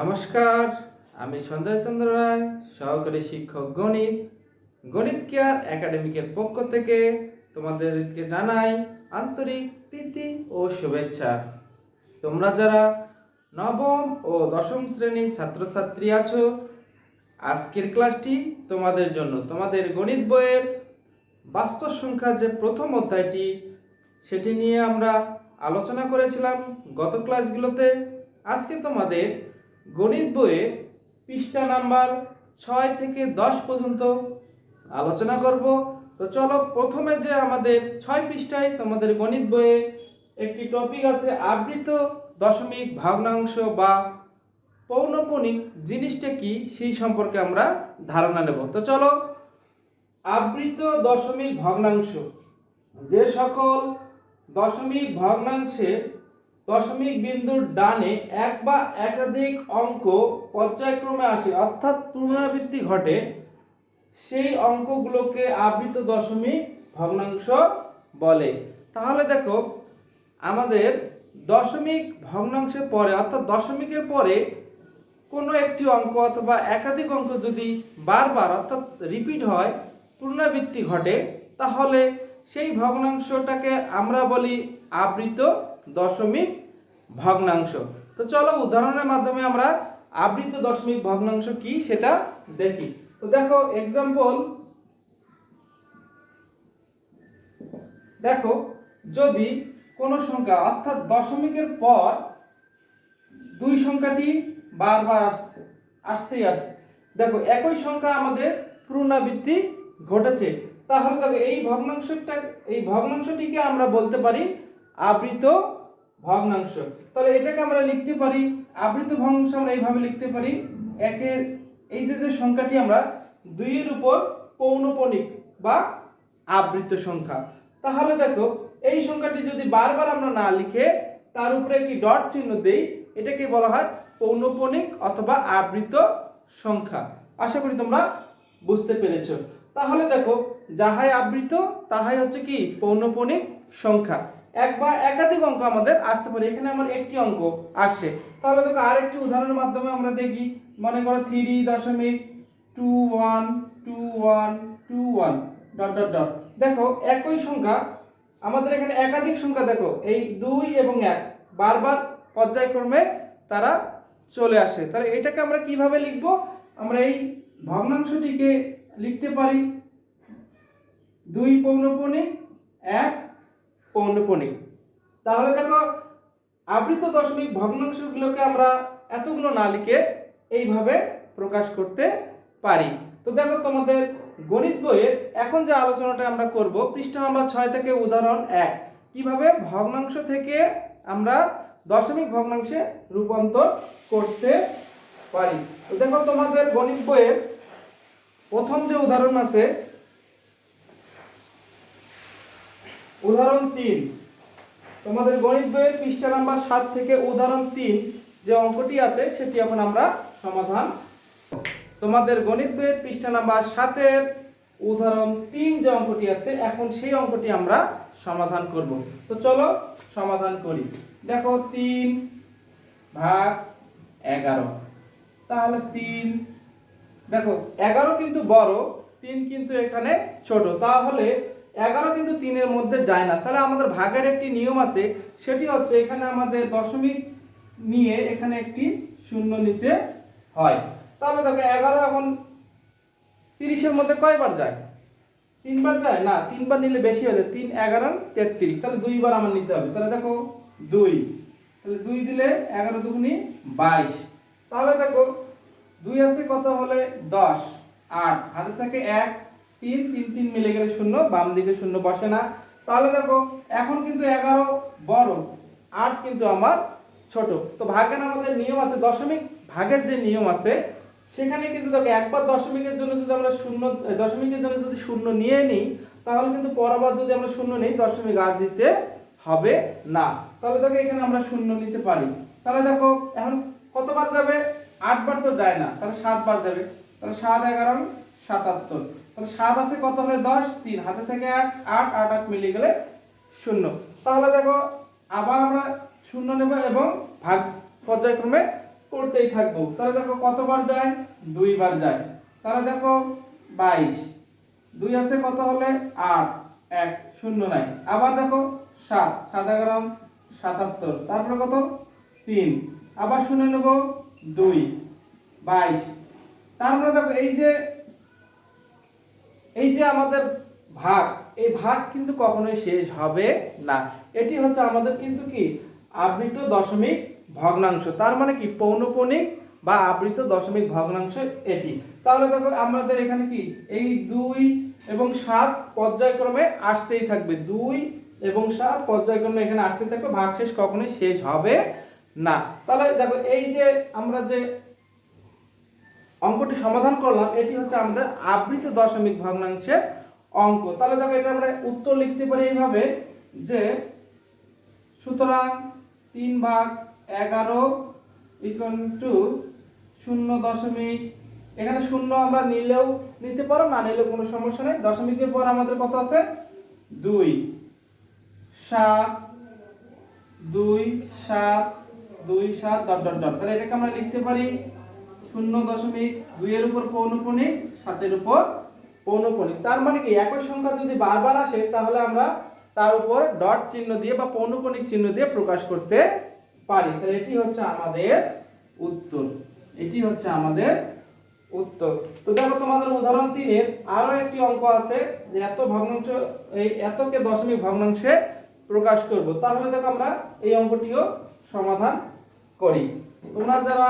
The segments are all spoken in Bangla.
নমস্কার, আমি সঞ্জয় চন্দ্র রায়, সহকারী শিক্ষক গণিত গণিত কেয়ার একাডেমিকের পক্ষ থেকে তোমাদেরকে জানাই আন্তরিক প্রীতি ও শুভেচ্ছা। তোমরা যারা নবম ও দশম শ্রেণির ছাত্রছাত্রী আছো, আজকের ক্লাসটি তোমাদের জন্য। তোমাদের গণিত বইয়ের বাস্তব সংখ্যার যে প্রথম অধ্যায়টি, সেটি নিয়ে আমরা আলোচনা করেছিলাম গত ক্লাসগুলোতে। আজকে তোমাদের গণিত বইয়ে পৃষ্ঠা নাম্বার ছয় থেকে দশ পর্যন্ত আলোচনা করব। তো চলো প্রথমে যে আমাদের ছয় পৃষ্ঠায় তোমাদের গণিত বইয়ে একটি টপিক আছে আবৃত দশমিক ভগ্নাংশ বা পৌনপণিক জিনিসটা কি সেই সম্পর্কে আমরা ধারণা নেব। তো চলো, আবৃত দশমিক ভগ্নাংশ। যে সকল দশমিক ভগ্নাংশের দশমিক বিন্দুর ডানে এক বা একাধিক অঙ্ক পর্যায়ক্রমে আসে, অর্থাৎ পুনরাবৃত্তি ঘটে, সেই অঙ্কগুলোকে আবৃত দশমিক ভগ্নাংশ বলে। তাহলে দেখো, আমাদের দশমিক ভগ্নাংশের পরে, অর্থাৎ দশমিকের পরে কোনো একটি অঙ্ক অথবা একাধিক অঙ্ক যদি বারবার, অর্থাৎ রিপিট হয়, পুনরাবৃত্তি ঘটে, তাহলে সেই ভগ্নাংশটাকে আমরা বলি আবৃত দশমিক ভগ্নাংশ। তো চলো উদাহরণের মাধ্যমে আমরা আবৃত দশমিক ভগ্নাংশ কি সেটা দেখি। তো দেখো এক্সাম্পল দেখো, যদি কোনো সংখ্যা, অর্থাৎ দশমিকের পর দুই সংখ্যাটি বারবার আসছে, আসতেই আসছে। দেখো, একই সংখ্যা আমাদের পুনরাবৃত্তি ঘটেছে। তাহলে দেখো, এই ভগ্নাংশটা, এই ভগ্নাংশটিকে আমরা বলতে পারি আবৃত ভগ্নাংশ। তাহলে এটাকে আমরা লিখতে পারি, আবৃত ভগ্নাংশ আমরা এইভাবে লিখতে পারি একের এই যে যে সংখ্যাটি আমরা দুইয়ের উপর পৌনপণিক বা আবৃত সংখ্যা। তাহলে দেখো, এই সংখ্যাটি যদি বারবার আমরা না লিখে তার উপরে একটি ডট চিহ্ন দেই, এটাকে বলা হয় পৌনপণিক অথবা আবৃত সংখ্যা। আশা করি তোমরা বুঝতে পেরেছ। তাহলে দেখো, যাহাই আবৃত, তাহাই হচ্ছে কি? পৌনপণিক সংখ্যা। এক বা একাধিক অঙ্ক আমাদের আসতে পারে। এখানে আমার একটি অঙ্ক আসছে। তাহলে দেখো আরেকটি উদাহরণের মাধ্যমে আমরা দেখি। মনে করো থ্রি দশমিক two one two one two one dot dot dot দেখো, একই সংখ্যা, আমাদের এখানে একাধিক সংখ্যা দেখো, এই দুই এবং এক। বারবার পর্যায়ক্রমে তারা চলে আসে। তাহলে এটাকে আমরা কীভাবে লিখব? আমরা এই ভগ্নাংশটিকে লিখতে পারি। দুই পৌনপণিক এক পৌনপণিক তাহলে দেখো, আবৃত দশমিক ভগ্নাংশগুলোকে আমরা এতগুলো না লিখে এইভাবে প্রকাশ করতে পারি। তো দেখো তোমাদের গণিত বইয়ের এখন যে আলোচনাটা আমরা করব, পৃষ্ঠা নাম্বার ছয় থেকে উদাহরণ এক। কীভাবে ভগ্নাংশ থেকে আমরা দশমিক ভগ্নাংশে রূপান্তর করতে পারি? তো দেখো তোমাদের গণিত বইয়ের প্রথম যে উদাহরণ আছে উদাহরণ তিন। তোমাদের গণিত বইয়ের পৃষ্ঠা নাম্বার সাত থেকে উদাহরণ তিন যে অঙ্কটি আছে, সেটি এখন আমরা সমাধান তোমাদের গণিত বইয়ের পৃষ্ঠা নাম্বার সাতের উদাহরণ তিন যে অঙ্কটি আছে, এখন সেই অঙ্কটি আমরা সমাধান করব। তো চলো সমাধান করি। দেখো তিন ভাগ এগারো। তাহলে তিন, দেখো এগারো কিন্তু বড়, তিন কিন্তু এখানে ছোট। তাহলে এগারো কিন্তু তিনের মধ্যে যায় না। তাহলে আমাদের ভাগের একটি নিয়ম আছে, সেটি হচ্ছে এখানে আমাদের দশমিক নিয়ে এখানে একটি শূন্য নিতে হয়। তাহলে দেখো, এগারো এখন তিরিশের মধ্যে কয়বার যায়? তিনবার যায়? না, তিনবার নিলে বেশি হয়ে যায়। তিন, এগারো, তেত্রিশ। তাহলে দুইবার আমার নিতে হবে। তাহলে দেখো, দুই। তাহলে দুই দিলে এগারো দুগুনি বাইশ। তাহলে দেখো, দুই আছে কত হলে দশ? আট। হাতে থাকে এক। তিন তিন তিন মিলে গেলে শূন্য, বাম দিকে শূন্য বসে না। তাহলে দেখো, এখন কিন্তু এগারো বড়, আট কিন্তু আমার ছোট। তো ভাগের আমাদের নিয়ম আছে দশমিক, ভাগের যে নিয়ম আছে, সেখানে কিন্তু দেখো একবার দশমিকের জন্য যদি আমরা শূন্য, দশমিকের জন্য যদি শূন্য নিয়ে নিই, তাহলে কিন্তু পরবার যদি আমরা শূন্য নিই, দশমিক আর দিতে হবে না। তাহলে দেখো এখানে আমরা শূন্য নিতে পারি। তাহলে দেখো, এখন কতবার যাবে? আটবার তো যায় না, তাহলে সাতবার যাবে। তাহলে সাত, এগারো, সাতাত্তর। তাহলে সাত আছে কত হলে দশ? তিন। হাতে থেকে এক আট আট আট মিলিয়ে গেলে শূন্য। তাহলে দেখো, আবার আমরা শূন্য নেব এবং ভাগ পর্যায়ক্রমে করতেই থাকব। তাহলে দেখো, কতবার যায়? দুইবার যায়। তাহলে দেখো, বাইশ। দুই আছে কত হলে? আট। এক, শূন্য নাই। আবার দেখো, সাত। সাত এগারো, সাতাত্তর। তারপরে কত? তিন। আবার শুনে নেব, দুই। বাইশ। তারপরে দেখো, এই যে এই যে আমাদের ভাগ, এই ভাগ কিন্তু কখনোই শেষ হবে না। এটি হচ্ছে আমাদের কিন্তু কি? আবৃত দশমিক ভগ্নাংশ। তার মানে কি? পৌনপণিক বা আবৃত দশমিক ভগ্নাংশ এটি। তাহলে দেখো আমাদের এখানে কি? এই দুই এবং সাত পর্যায়ক্রমে আসতেই থাকবে। দুই এবং সাত পর্যায়ক্রমে এখানে আসতে থাকবে। ভাগশেষ কখনোই শেষ হবে না। তাহলে দেখো এই যে আমরা যে অঙ্কটি সমাধান করলাম। এটি হচ্ছে আমাদের আবৃত দশমিক ভগ্নাংশের অঙ্ক। তাহলে দেখো এটা আমরা উত্তর লিখতে পারি এইভাবে যে সুতরাং তিন ভাগ এগারো ইকুয়াল টু শূন্য দশমিক। এখানে শূন্য আমরা নিলেও নিতে পারো, না নিলেও কোনো সমস্যা নেই। দশমিকের পর আমাদের কত আছে? দুই। সাত। দুই সাত। দুই, সাত, ডট ডট ডট। তাহলে এটাকে আমরা লিখতে পারি শূন্য দশমিক দুইয়ের উপর পৌনপণিক সাতের উপর পৌনপণিক তার মানে কি? একই সংখ্যা যদি বারবার আসে, তাহলে আমরা তার উপর ডট চিহ্ন দিয়ে বা পৌনপণিক চিহ্ন দিয়ে প্রকাশ করতে পারি। তাহলে এটি হচ্ছে আমাদের উত্তর। এটি হচ্ছে আমাদের উত্তর। তো দেখো, তোমাদের উদাহরণ তিনের আরও একটি অঙ্ক আছে যে এত ভগ্নাংশ, এই এতকে দশমিক ভগ্নাংশে প্রকাশ করব। তাহলে দেখো আমরা এই অঙ্কটিও সমাধান করি। তোমরা যারা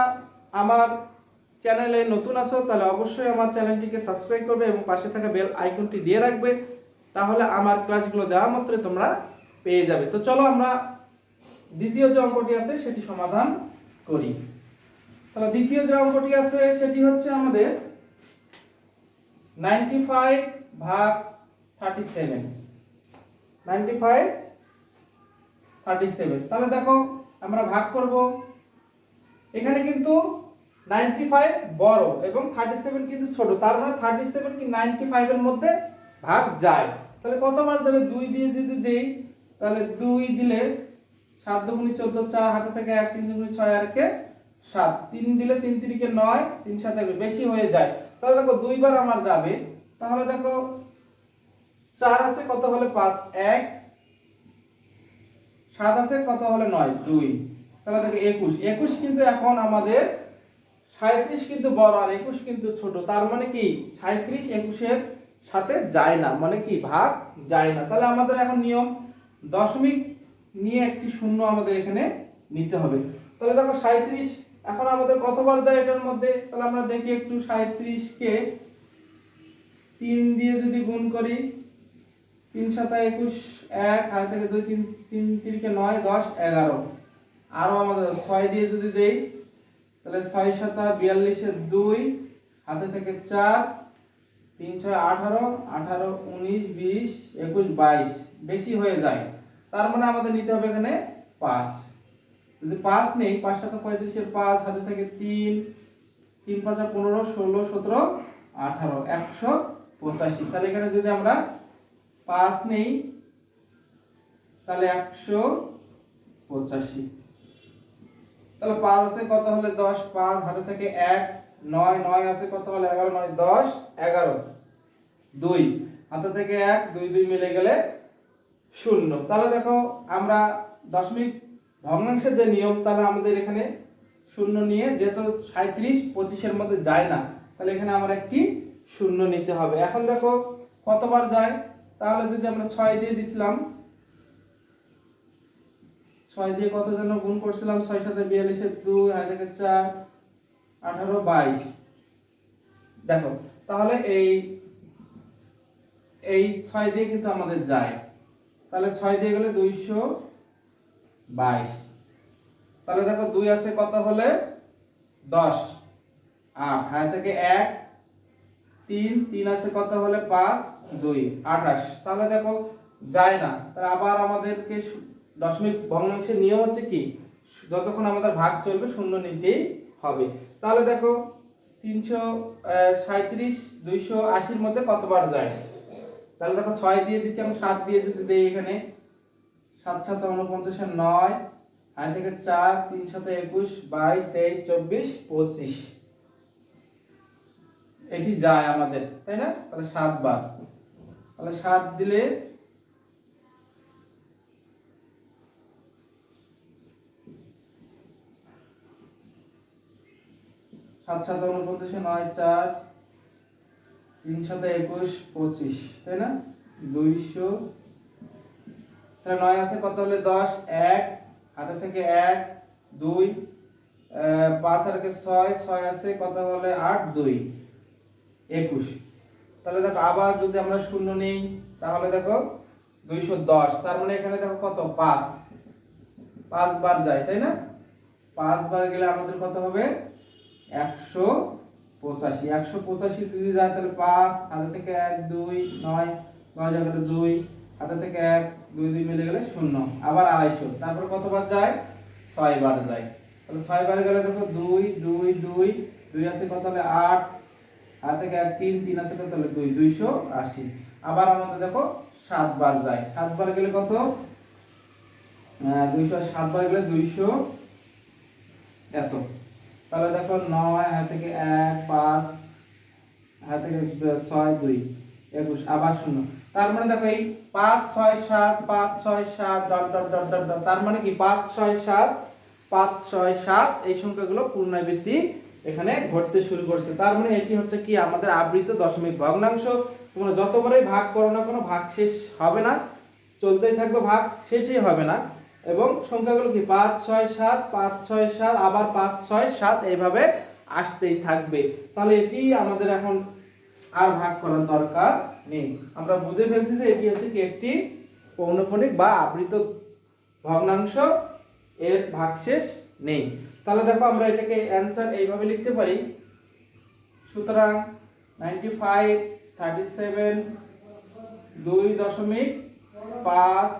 আমার চ্যানেলে নতুন আছো, তাহলে অবশ্যই আমার চ্যানেলটিকে সাবস্ক্রাইব করবে এবং পাশে থাকা বেল আইকনটি দিয়ে রাখবে, তাহলে আমার ক্লাসগুলো দেওয়া মাত্রই তোমরা পেয়ে যাবে। তো চলো আমরা দ্বিতীয় যে অঙ্কটি আছে, সেটি সমাধান করি। তাহলে দ্বিতীয় যে অঙ্কটি আছে, সেটি হচ্ছে আমাদের 95 ভাগ 37 95 37 তাহলে দেখো, আমরা ভাগ করব। এখানে কিন্তু 95 বড় এবং 37 কিন্তু ছোট। তার মানে 37 কি 95 এর মধ্যে ভাগ যায়। তাহলে কতবার যাবে? 2 দিয়ে যদি দেই, তাহলে 2 দিলে 7 দুগুণে 14 4 হাতে থেকে 1 3 দুগুণে 6 আর কে 7 3 দিলে 3 তিরিকে 9 3 সাথে বেশি হয়ে যায়। তাহলে দেখো দুইবার আমার যাবে। তাহলে দেখো 4 আছে কত হলে 5 1 7 আছে কত হলে 9 2 তাহলে দেখো 21 21 কিন্তু এখন আমাদের 37 কিন্তু বড় আর 21 কিন্তু ছোট। তার মানে কি? 37 21 এর সাথে যায় না। মানে কি? ভাগ যায় না। তাহলে আমাদের এখন নিয়ম দশমিক নিয়ে একটি শূন্য আমাদের এখানে নিতে হবে। তাহলে দেখো 37 এখন আমাদের কতবার যায় এটার মধ্যে? তাহলে আমরা দেখি একটু 37 কে 3 দিয়ে যদি গুণ করি, তিন সাতা 21 1 আর থেকে 2 3 3 তিরিকে নয়, দশ, এগারো। আরও আমাদের ছয় দিয়ে যদি দেই তাহলে 6 সাতা 42 এর 2 হাতে থেকে 4 তিন ছয় আঠারো আঠারো উনিশ, বিশ, একুশ, বাইশ। বেশি হয়ে যায়। তার মানে আমাদের নিতে হবে এখানে পাঁচ। যদি পাঁচ নেই, পাঁচ সাথে পঁয়ত্রিশের পাঁচ, হাতে থেকে তিন তিন পাঁচা পনেরো, ষোলো, সতেরো, আঠারো, একশো পঁচাশি। তাহলে এখানে যদি আমরা পাঁচ নেই, তাহলে একশো পঁচাশি। তাহলে পাঁচ আছে কত হলে দশ? পাঁচ হাতে থেকে এক, নয় নয় আছে কত হলে এগারো? নয়, দশ, এগারো। দুই। হাতে থেকে এক, দুই দুই মিলে গেলে শূন্য। তাহলে দেখো, আমরা দশমিক ভগ্নাংশের যে নিয়ম, তাহলে আমাদের এখানে শূন্য নিয়ে যেহেতু সাঁত্রিশ পঁচিশের মধ্যে যায় না, তাহলে এখানে আমরা একটি শূন্য নিতে হবে। এখন দেখো, কতবার যায়? তাহলে যদি আমরা ছয় দিয়ে দিছিলাম ছয় দিয়ে কত যেন গুণ করছিলাম? ছয় সাথে বিয়াল্লিশের দুই হাতে থেকে চার, আঠারো, বাইশ। দেখো, তাহলে এই এই ছয় দিয়ে কিন্তু আমাদের যায়। তাহলে ছয় দিয়ে গেলে দুইশো বাইশ। তাহলে দেখো, দুই আছে কত হলে? দশ। আট। হায় থেকে এক, তিন তিন আছে কত হলে? পাঁচ, দুই, আঠাশ। তাহলে দেখো, যায় না। তাহলে আবার আমাদেরকে দশমিক ভগ্নাংশের নিয়ম হচ্ছে কি? যতক্ষণ আমাদের ভাগ চলবে, শূন্য নিতেই হবে। তাহলে দেখো, তিনশো সাঁত্রিশ দুইশো আশির মধ্যে কতবার যায়? তাহলে দেখো, ছয় দিয়ে দিচ্ছি, আমি সাত দিয়ে যদি দেই এখানে, সাত সাত উনপঞ্চাশের নয় আড়াই থেকে চার, তিন সাথে একুশ, বাইশ, তেইশ, চব্বিশ, পঁচিশ। এটি যায় আমাদের, তাই না? তাহলে সাত বার তাহলে সাত দিলে সাত সাত উনপঞ্চাশে নয় চার, তিন সাথে একুশ পঁচিশ, তাই না? দুইশো। তাহলে নয় আছে কত হলে? দশ, এক, হাতে থেকে এক, দুই পাঁচ আর কে ছয় ছয় আছে কত হলে? আট, দুই, একুশ। তাহলে দেখো, আবার যদি আমরা শূন্য নেই, তাহলে দেখো, দুইশো দশ। তার মানে এখানে দেখো কত? পাঁচ। পাঁচ বার যায়, তাই না? পাঁচ বার গেলে আমাদের কত হবে? একশো পঁচাশি একশো পঁচাশি যদি যায় তাহলে পাঁচ, হাতে থেকে এক, দুই, নয় নয় জায়গাটা দুই, হাতে থেকে এক, দুই দুই মিলে গেলে শূন্য, আবার আড়াইশো, তারপর কতবার যায়? ছয় বার যায়। তাহলে ছয় বার গেলে দেখো দুই দুই দুই দুই আছে কত হলে আট, হাত থেকে এক, তিন তিন আছে কত হলে দুই, দুইশো আশি, আবার আমাদের দেখো সাত বার যায়। সাত বার গেলে কত? দুইশো, সাত বার গেলে দুইশো এত। তাহলে দেখো নয় হাত থেকে এক, পাঁচ হাত থেকে ছয়, দুই, একুশ, আবার শূন্য। তার মানে দেখো এই পাঁচ, ছয়, সাত, পাঁচ, ছয়, সাত, dot dot dot dot dot, তার মানে কি? পাঁচ, ছয়, সাত, পাঁচ, ছয়, সাত, এই সংখ্যাগুলো পুনরাবৃত্তি এখানে ঘটতে শুরু করছে। তার মানে এটি হচ্ছে কি? আমাদের আবৃত দশমিক ভগ্নাংশ। তোমরা যতবারই ভাগ করো না কোনো, ভাগ শেষ হবে না। চলতেই থাকবে, ভাগ শেষই হবে না। এবং সংখ্যাগুলো কি? পাঁচ, ছয়, সাত, পাঁচ, ছয়, সাত, আবার পাঁচ, ছয়, সাত এইভাবে আসতেই থাকবে। তাহলে এটি আমাদের এখন আর ভাগ করার দরকার নেই। আমরা বুঝে ফেলছি যে এটি হচ্ছে কি একটি পৌনঃপুনিক বা আবৃত ভগ্নাংশ। এর ভাগশেষ নেই। তাহলে দেখো আমরা এটাকে অ্যান্সার এইভাবে লিখতে পারি। সুতরাং নাইনটি ফাইভ থার্টি সেভেন দুই দশমিক পাঁচ,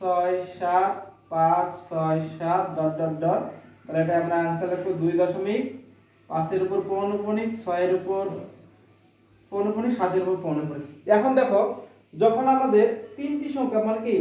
ছয়, সাত পাঁচ, ছয়, সাত, ডট ডট ডট। তাহলে এটা আমরা অ্যান্সার লিখব দুই দশমিক, পাঁচের উপর পৌনঃপুনিক, ছয়ের উপর পৌনঃপুনিক, সাতের উপর পৌনঃপুনিক। এখন দেখো, যখন আমাদের তিনটি সংখ্যা মানে কি,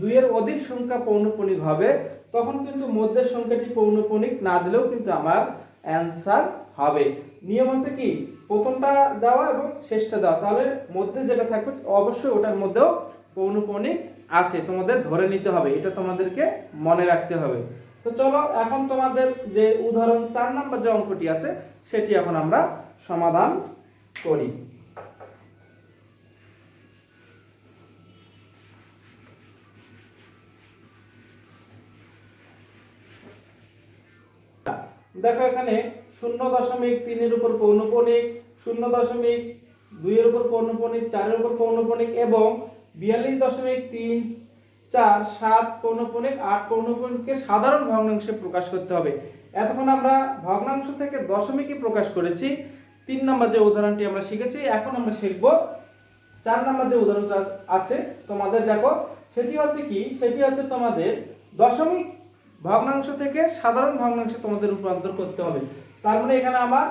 দুইয়ের অধিক সংখ্যা পৌনঃপুনিক হবে, তখন কিন্তু মধ্যের সংখ্যাটি পৌনঃপুনিক না দিলেও কিন্তু আমার অ্যান্সার হবে। নিয়ম হচ্ছে কি, প্রথমটা দেওয়া এবং শেষটা দেওয়া। তাহলে মধ্যে যেটা থাকবে, অবশ্যই ওটার মধ্যেও পৌনঃপুনিক আছে, তোমাদের ধরে নিতে হবে, এটা তোমাদেরকে মনে রাখতে হবে। তো চলো, এখন তোমাদের যে উদাহরণ চার নাম্বার যে অঙ্কটি আছে, সেটি এখন আমরা সমাধান করি। দেখো এখানে শূন্য দশমিক তিনের উপর পৌনপণিক শূন্য দশমিক দুইয়ের উপর পৌনপণিক চারের উপর পৌনপণিক এবং বিয়াল্লিশ দশমিক তিন চার সাত পৌনপণিক আট পৌনপণিককে সাধারণ ভগ্নাংশে প্রকাশ করতে হবে। এতক্ষণ আমরা ভগ্নাংশ থেকে দশমিকে প্রকাশ করেছি। তিন নম্বর যে উদাহরণটি আমরা শিখেছি, এখন আমরা শিখব চার নম্বর যে উদাহরণটা আছে, তোমাদের দেখো, সেটি হচ্ছে কি? সেটি হচ্ছে তোমাদের দশমিক ভগ্নাংশ থেকে সাধারণ ভগ্নাংশে তোমাদের রূপান্তর করতে হবে। তার মানে এখানে আমার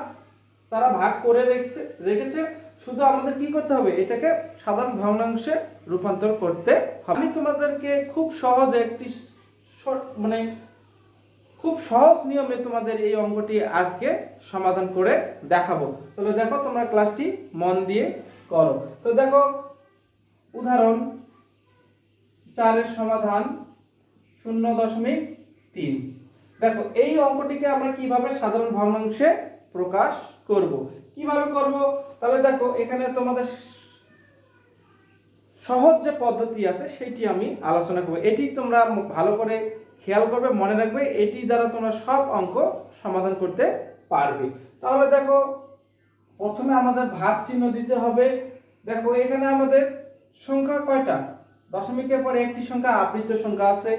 তারা ভাগ করে রেখেছে রেখেছে। শুধু আমাদের কি করতে হবে? এটাকে সাধারণ ভগ্নাংশে রূপান্তর করতে হবে। আমি তোমাদেরকে খুব সহজে একটি মানে খুব সহজ নিয়মে তোমাদের এই অঙ্কটি আজকে সমাধান করে দেখাবো। তাহলে দেখো তোমরা ক্লাসটি মন দিয়ে করো। তো দেখো, উদাহরণ চারের সমাধান শূন্য দশমিক তিন। দেখো, এই অঙ্কটিকে আমরা কীভাবে সাধারণ ভগ্নাংশে প্রকাশ করব? কীভাবে করব? তাহলে দেখো, এখানে তোমাদের সহজ যে পদ্ধতি আছে সেটি আমি আলোচনা করব। এটি তোমরা ভালো করে খেয়াল করবে, মনে রাখবে, এটি দ্বারা তোমরা সব অঙ্ক সমাধান করতে পারবে। তাহলে দেখো, প্রথমে আমাদের ভাগ চিহ্ন দিতে হবে। দেখো, এখানে আমাদের সংখ্যা কয়টা? দশমিকের পর একটি সংখ্যা আবৃত সংখ্যা আছে।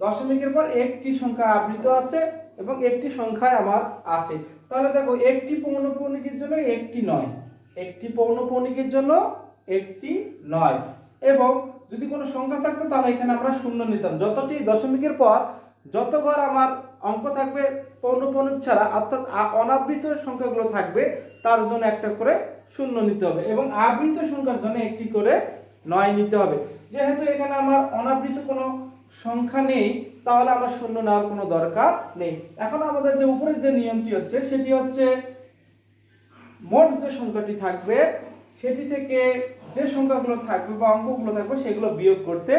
দশমিকের পর একটি সংখ্যা আবৃত আছে এবং একটি সংখ্যায় আমার আছে। তাহলে দেখো একটি পৌনপৌনিকের জন্য একটি নয়। একটি পৌনপৌনিকের জন্য একটি নয়। এবং যদি কোনো সংখ্যা থাকতো, তাহলে এখানে আমরা শূন্য নিতাম। যতটি দশমিকের পর যত ঘর আমার অঙ্ক থাকবে পৌনপৌনিক ছাড়া, অর্থাৎ অনাবৃত সংখ্যাগুলো থাকবে, তার জন্য একটা করে শূন্য নিতে হবে এবং আবৃত সংখ্যার জন্য একটি করে নয় নিতে হবে। যেহেতু এখানে আমার অনাবৃত কোনো সংখ্যা নেই, তাহলে আমার শূন্য নেওয়ার কোনো দরকার নেই। এখন আমাদের যে উপরের যে নিয়মটি হচ্ছে, সেটি হচ্ছে মোট যে সংখ্যাটি থাকবে, সেটি থেকে যে সংখ্যাগুলো থাকবে বা অঙ্কগুলো থাকবে, সেগুলো বিয়োগ করতে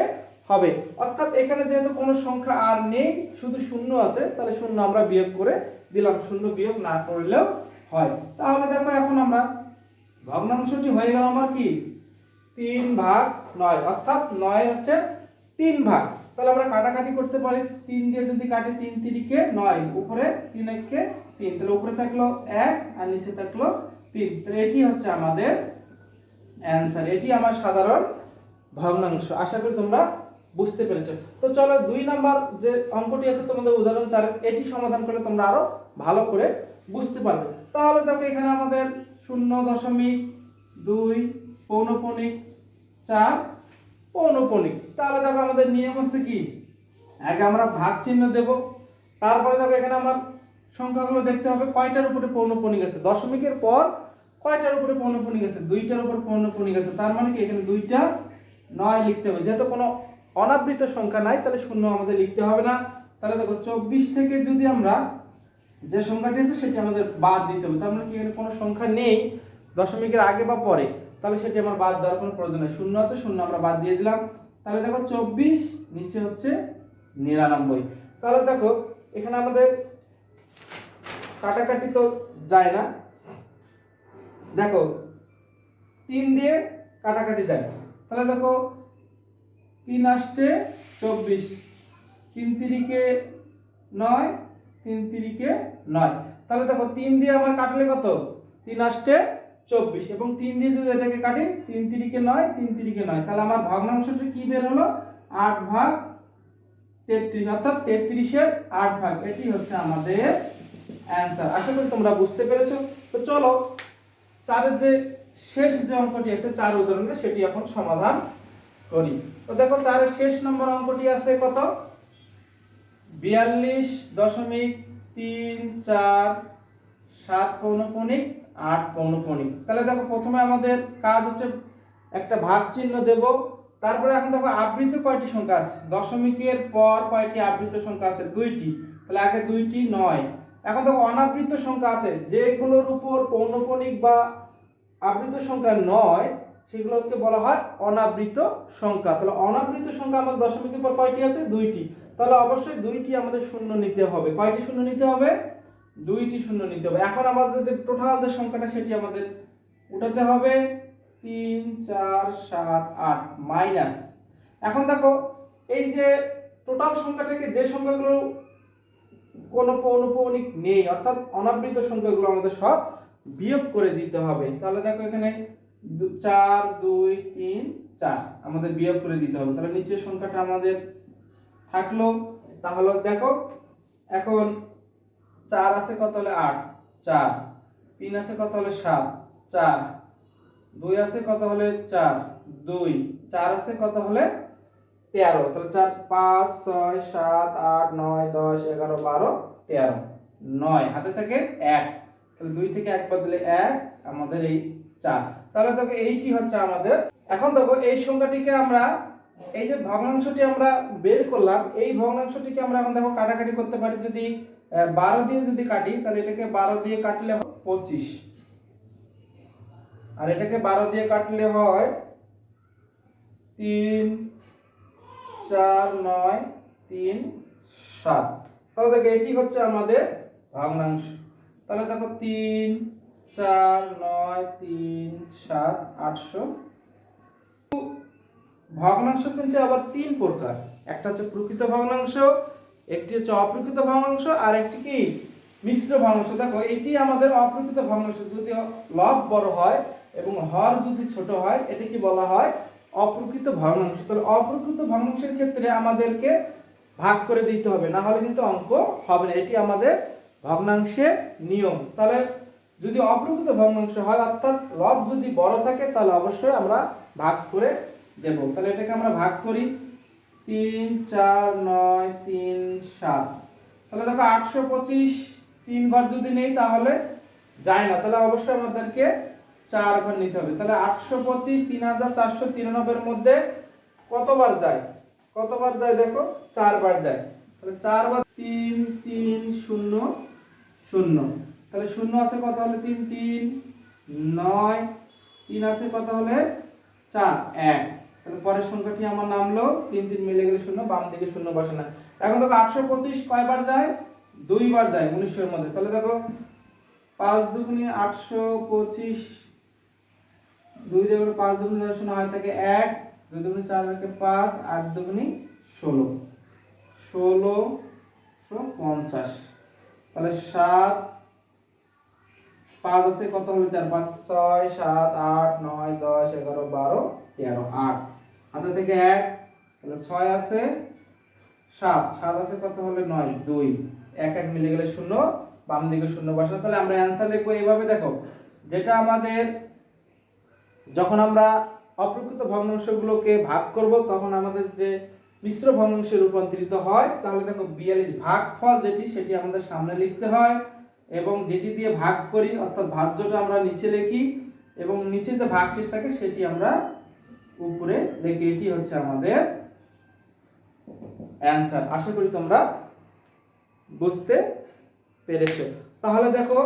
হবে। অর্থাৎ এখানে যেহেতু কোনো সংখ্যা আর নেই, শুধু শূন্য আছে, তাহলে শূন্য আমরা বিয়োগ করে দিলাম। শূন্য বিয়োগ না করলেও হয়। তাহলে দেখো এখন আমরা ভগ্নাংশটি হয়ে গেল আমার কি? তিন ভাগ নয়। অর্থাৎ নয় হচ্ছে তিন ভাগ। তাহলে আমরা কাটাকাটি করতে পারি তিন দিয়ে যদি কাটি তিন তিরিকে নয়, উপরে তিন একে তিন, তাহলে উপরে থাকল এক আর নিচে থাকল তিন। তাহলে এটি হচ্ছে আমাদের অ্যান্সার এটি আমার সাধারণ ভগ্নাংশ, আশা করি তোমরা বুঝতে পেরেছ। তো চলো দুই নাম্বার যে অঙ্কটি আছে তোমাদের উদাহরণ চারের, এটি সমাধান করলে তোমরা আরও ভালো করে বুঝতে পারবে। তাহলে দেখো এখানে আমাদের শূন্য দশমিক দুই পৌনপণিক চার পৌনপণিক। তাহলে দেখো আমাদের নিয়ম হচ্ছে কি? আগে আমরা ভাগ চিহ্ন দেব, তারপরে দেখো এখানে আমার সংখ্যাগুলো দেখতে হবে, কয়টার উপরে পৌনপণিক আছে? দশমিকের পর কয়টার উপরে পৌনপণিক আছে? দুইটার উপর পৌনপণিক আছে, তার মানে কি এখানে দুইটা নয় লিখতে হবে। যেহেতু কোনো অনাবৃত সংখ্যা নাই, তাহলে শূন্য আমাদের লিখতে হবে না। তাহলে দেখো চব্বিশ থেকে যদি আমরা যে সংখ্যাটি আছে, সেটি আমাদের বাদ দিতে হবে। তার মানে কি এখানে কোনো সংখ্যা নেই, দশমিকের আগে বা পরে। তাহলে সেটি আমার বাদ দেওয়ার কোনো প্রয়োজন নেই। শূন্য আছে, শূন্য আমরা বাদ দিয়ে দিলাম। তাহলে দেখো চব্বিশ, নিচে হচ্ছে নিরানব্বই। তাহলে দেখো, এখানে আমাদের কাটাকাটি তো যায় না। দেখো, তিন দিয়ে কাটাকাটি যায়। তাহলে দেখো, তিন আসতে চব্বিশ। তিন তিরিকে নয়, তিন তিরিকে নয়। তাহলে দেখো, তিন দিয়ে আমার কাটলে কত? তিন আসতে চব্বিশ। এবং তিন দিয়ে যদি এটাকে কাটি, তিন তিরিকে নয়, তিন তিরিকে নয়। তাহলে আমার ভগ্নাংশটি কি বের হলো? আট ভাগ তেত্রিশ। অর্থাৎ তেত্রিশের আট ভাগ। এটি হচ্ছে আমাদের অ্যান্সার আশা করি তোমরা বুঝতে পেরেছ। তো চলো, চারের যে শেষ যে অঙ্কটি আছে, চার উদাহরণে সেটি এখন সমাধান করি। তো দেখো, চারের শেষ নম্বর অঙ্কটি আছে কত? বিয়াল্লিশ দশমিক তিন চার সাত পৌনপণিক আট পৌনপণিক তাহলে দেখো প্রথমে আমাদের কাজ হচ্ছে একটা ভাগ চিহ্ন দেব, তারপরে এখন দেখো আবৃত কয়টি সংখ্যা আছে? দশমিকের পর কয়টি আবৃত সংখ্যা আছে? দুইটি। তাহলে আগে দুইটি, নয়। এখন দেখো অনাবৃত সংখ্যা আছে, যেগুলোর উপর পৌনপণিক বা আবৃত সংখ্যা নয়, সেগুলোকে বলা হয় অনাবৃত সংখ্যা। তাহলে অনাবৃত সংখ্যা আমাদের দশমিকের পর কয়টি আছে? দুইটি। তাহলে অবশ্যই দুইটি আমাদের শূন্য নিতে হবে। কয়টি শূন্য নিতে হবে? দুইটি শূন্য নিতে হবে। এখন আমাদের যে টোটাল যে সংখ্যাটা, সেটি আমাদের উঠাতে হবে। তিন, চার, সাত, আট মাইনাস এখন দেখো, এই যে টোটাল সংখ্যাটাকে যে সংখ্যাগুলো কোনো পৌনপৌনিক নেই, অর্থাৎ অনাবৃত সংখ্যাগুলো আমাদের সব বিয়োগ করে দিতে হবে। তাহলে দেখো এখানে চার, দুই, তিন, চার আমাদের বিয়োগ করে দিতে হবে। তাহলে নিচের সংখ্যাটা আমাদের থাকল। তাহলে দেখো, এখন চার আছে কত হলে আট? চার। তিন আছে কত হলে সাত? চার। দুই আছে কত হলে চার? দুই। চার আছে কত হলে তেরো। তাহলে চার, পাঁচ, ছয়, সাত, আট, নয়, দশ, এগারো, বারো, তেরো। নয়। হাতে থাকে এক। তাহলে দুই থেকে এক বদলে এক আমাদের এই চার। তাহলে দেখো এইটি হচ্ছে আমাদের। এখন দেখো এই সংখ্যাটিকে আমরা, এই যে ভগ্নাংশটি আমরা বের করলাম, এই ভগ্নাংশটিকে আমরা এখন দেখো কাটাকাটি করতে পারি যদি বারো দিয়ে যদি কাটি, তাহলে এটাকে বারো দিয়ে কাটলে পঁচিশ। আর এটাকে বারো দিয়ে কাটলে হয় তিন, চার, নয়, তিন, সাত। তাহলে দেখো, এটি হচ্ছে আমাদের ভগ্নাংশ। তাহলে দেখো, তিন, চার, নয়, তিন, সাত, আটশো। ভগ্নাংশ কিন্তু আবার তিন প্রকার। একটা হচ্ছে প্রকৃত ভগ্নাংশ একটি হচ্ছে অপ্রকৃত ভগ্নাংশ আর একটি কি? মিশ্র ভগ্নাংশ। দেখো, এটি আমাদের অপ্রকৃত ভগ্নাংশ। যদি লব বড় হয় এবং হর যদি ছোট হয়, এটি কি বলা হয়? অপ্রকৃত ভগ্নাংশ। তাহলে অপ্রকৃত ভগ্নাংশের ক্ষেত্রে আমাদেরকে ভাগ করে দিতে হবে। না হলে কিন্তু অঙ্ক হবে না। এটি আমাদের ভগ্নাংশের নিয়ম। তাহলে যদি অপ্রকৃত ভগ্নাংশ হয়, অর্থাৎ লব যদি বড় থাকে, তাহলে অবশ্যই আমরা ভাগ করে দেব। তাহলে এটাকে আমরা ভাগ করি। তিন, চার, নয়, তিন, সাত। তাহলে দেখো আটশো পঁচিশ তিন ঘর যদি নেই তাহলে যায় না। তাহলে অবশ্যই আমাদেরকে চার ঘর নিতে হবে। তাহলে আটশো পঁচিশ তিন হাজার চারশো তিরানব্বইয়ের মধ্যে কতবার যায়? কতবার যায় দেখো? চারবার যায়। তাহলে চারবার তিন তিন, শূন্য শূন্য। তাহলে শূন্য আছে কত হলে তিন তিন, নয়, তিন আছে কত হলে চার, এক। তাহলে পরের সংখ্যাটি আমার নামলো? তিন তিন মিলে গেলে শূন্য, বাম দিকে শূন্য বসে না। এখন দেখো আটশো পঁচিশ কয়বার যায়? দুইবার যায় উনিশের মধ্যে। তাহলে দেখো পাঁচ দুগুণে আটশো পঁচিশ দুই দুগুণে পাঁচ দুগুণে শূন্য হয় থেকে এক, দুই দুগুণে চার থেকে পাঁচ, আট দুগুণে ষোলো। ষোলোশো পঞ্চাশ। তাহলে সাত, পাঁচ আছে কত হলো? চার, পাঁচ, ছয়, সাত, আট, নয়, দশ, এগারো, বারো, তেরো, আট। হাতে থেকে এক, তাহলে ছয় আছে সাত। সাত আছে কত হলে নয়? দুই। এক এক মিলে গেলে শূন্য, বাম দিকে শূন্য বসা। তাহলে আমরা অ্যান্সার লিখব এইভাবে, দেখো। যেটা আমাদের, যখন আমরা অপ্রকৃত ভগ্নাংশগুলোকে ভাগ করব, তখন আমাদের যে মিশ্র ভগ্নাংশে রূপান্তরিত হয়, তাহলে দেখো বিয়াল্লিশ ভাগফল যেটি, সেটি আমাদের সামনে লিখতে হয়। এবং যেটি দিয়ে ভাগ করি, অর্থাৎ ভাজ্যটা আমরা নিচে লিখি, এবং নিচে যে ভাগশেষ থাকে, সেটি আমরা উপরে লিখি এটি হচ্ছে আমাদের অ্যান্সার আশা করি তোমরা বুঝতে পেরেছ। তাহলে দেখো,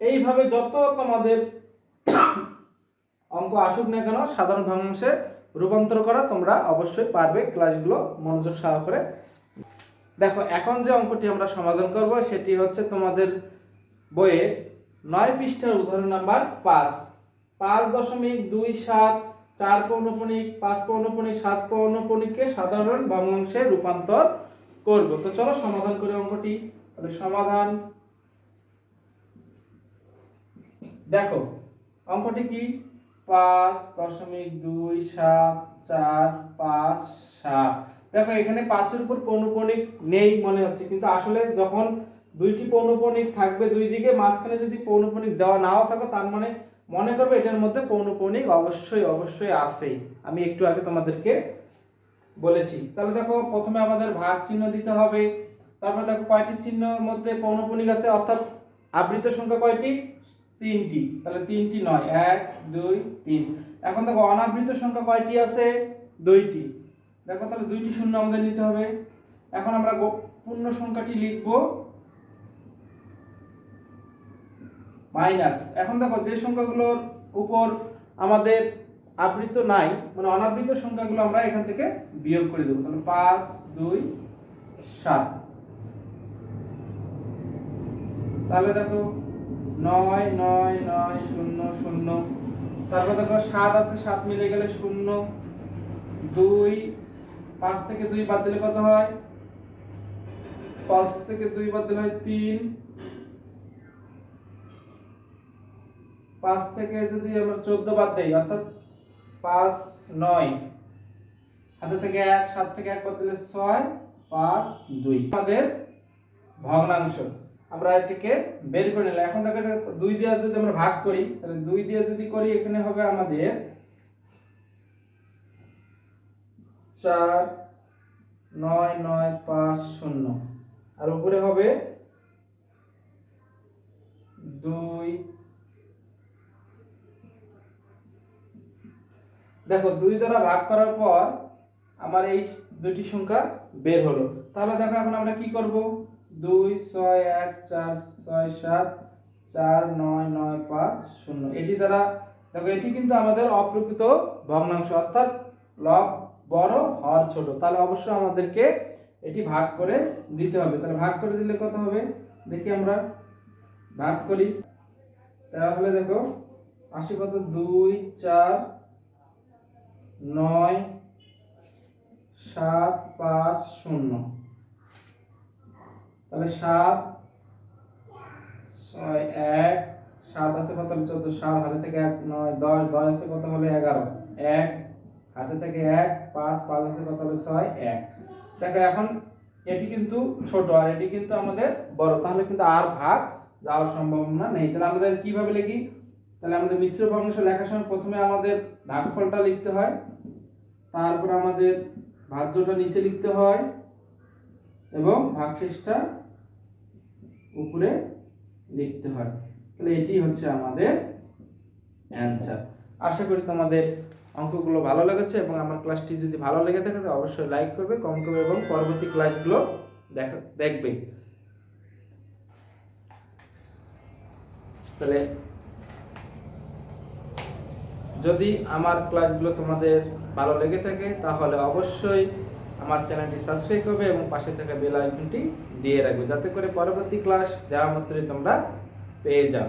এইভাবে যত তোমাদের অঙ্ক আসুক না কেন, সাধারণ ভগ্নাংশে রূপান্তর করা তোমরা অবশ্যই পারবে ক্লাসগুলো মনোযোগ সহকারে। দেখো, এখন যে অঙ্কটি আমরা সমাধান করব, সেটি হচ্ছে তোমাদের বইয়ে নয় পৃষ্ঠার উদাহরণ নাম্বার পাঁচ। পাঁচ দশমিক দুই সাত চার পৌনপণিক পাঁচ পৌনপণিক সাত পৌনপণিককে সাধারণ ভগ্নাংশে রূপান্তর করব। তো চলো সমাধান করি অঙ্কটি। তাহলে সমাধান। দেখো, অঙ্কটি কি? পাঁচ দশমিক দুই সাত চার পাঁচ সাত। দেখো, এখানে পাঁচের উপর পৌনপণিক নেই মনে হচ্ছে, কিন্তু আসলে যখন দুইটি পৌনপণিক থাকবে দুই দিকে, মাঝখানে যদি পৌনপণিক দেওয়া নাও থাকে, তার মানে মনে করবে এটার মধ্যে পৌনপণিক অবশ্যই অবশ্যই আছেই। আমি একটু আগে তোমাদেরকে বলেছি। তাহলে দেখো, প্রথমে আমাদের ভাগ চিহ্ন দিতে হবে। তারপর দেখো, কয়টি চিহ্নের মধ্যে পৌনপণিক আছে? অর্থাৎ আবৃত সংখ্যা কয়টি? তিনটি। তাহলে তিনটি নয়, এক, দুই, তিন। এখন দেখো, অনাবৃত সংখ্যা কয়টি আছে? দুইটি। দেখো, তাহলে দুইটি শূন্য আমাদের নিতে হবে। এখন আমরা পূর্ণ সংখ্যাটি লিখব। মাইনাস। এখন দেখো যে সংখ্যাগুলোর উপর আমাদের আবৃত নাই মানে অনাবৃত সংখ্যাগুলো আমরা এখান থেকে বিয়োগ করে দেবো। তাহলে পাঁচ, দুই, সাত। তাহলে দেখো নয় নয় নয়, শূন্য শূন্য। তারপর দেখো সাত আছে, সাত মিলে গেলে শূন্য। দুই, পাঁচ থেকে দুই বাদ দিলে কত হয়? পাঁচ থেকে দুই বাদ দিলে হয় তিন। পাঁচ থেকে যদি আমরা চোদ্দ বাদ দেই, অর্থাৎ পাঁচ নয় হাতে থেকে এক, সাত থেকে এক বাদ দিলে ছয়, পাঁচ দুই। আমাদের ভগ্নাংশ, আমরা এটিকে বের করে নিলাম। এখন দেখো দুই দিয়ে যদি আমরা ভাগ করি, তাহলে দুই দিয়ে যদি করি, এখানে হবে আমাদের চার, নয় নয়, পাঁচ, শূন্য। আর উপরে হবে দুই দেখো, দুই দ্বারা ভাগ করার পর আমার এই দুটি সংখ্যা বের হলো। তাহলে দেখো, এখন আমরা কি করব? দুই, ছয়, এক, চার, ছয়, সাত, চার, নয় নয়, পাঁচ, শূন্য। এটি দ্বারা, দেখো, এটি কিন্তু আমাদের অপ্রকৃত ভগ্নাংশ, অর্থাৎ লব বড় হর ছোট। তাহলে অবশ্যই আমাদেরকে এটি ভাগ করে দিতে হবে। তাহলে ভাগ করে দিলে কত হবে? দেখি আমরা, ভাগ করি। তাহলে দেখো আশি কত? দুই, চার নয়, সাত, পাঁচ, শূন্য। তাহলে সাত, ছয়, এক, সাত আছে কত হলে চোদ্দ, সাত হাতে থেকে এক, নয়, দশ দশ আছে কত হলে এগারো। এক, হাতে থেকে এক, পাঁচ পাঁচ আছে কত হলে ছয়, এক। দেখো এখন এটি কিন্তু ছোট আর এটি কিন্তু আমাদের বড়, তাহলে কিন্তু আর ভাগ যাওয়ার সম্ভাবনা নেই। তাহলে আমাদের কীভাবে লিখি? তাহলে আমাদের মিশ্র ভগ্নাংশ লেখার সময় প্রথমে আমাদের ভাগফলটা লিখতে হয়, তারপর আমাদের ভাজ্যটা নিচে লিখতে হয় এবং ভাগশেষটা উপরে লিখতে হয়। তাহলে এটি হচ্ছে আমাদের অ্যান্সার আশা করি তোমাদের অঙ্কগুলো ভালো লেগেছে এবং আমার ক্লাসটি যদি ভালো লেগে থাকে, তো অবশ্যই লাইক করবে কমেন্ট করবে এবং পরবর্তী ক্লাসগুলো দেখা, দেখবে। তাহলে যদি আমার ক্লাসগুলো তোমাদের ভালো লেগে থাকে, তাহলে অবশ্যই আমার চ্যানেলটি সাবস্ক্রাইব করবে এবং পাশে থাকা বেল আইকনটি দিয়ে রাখবে, যাতে করে পরবর্তী ক্লাস দেওয়া মাত্রই তোমরা পেয়ে যাও।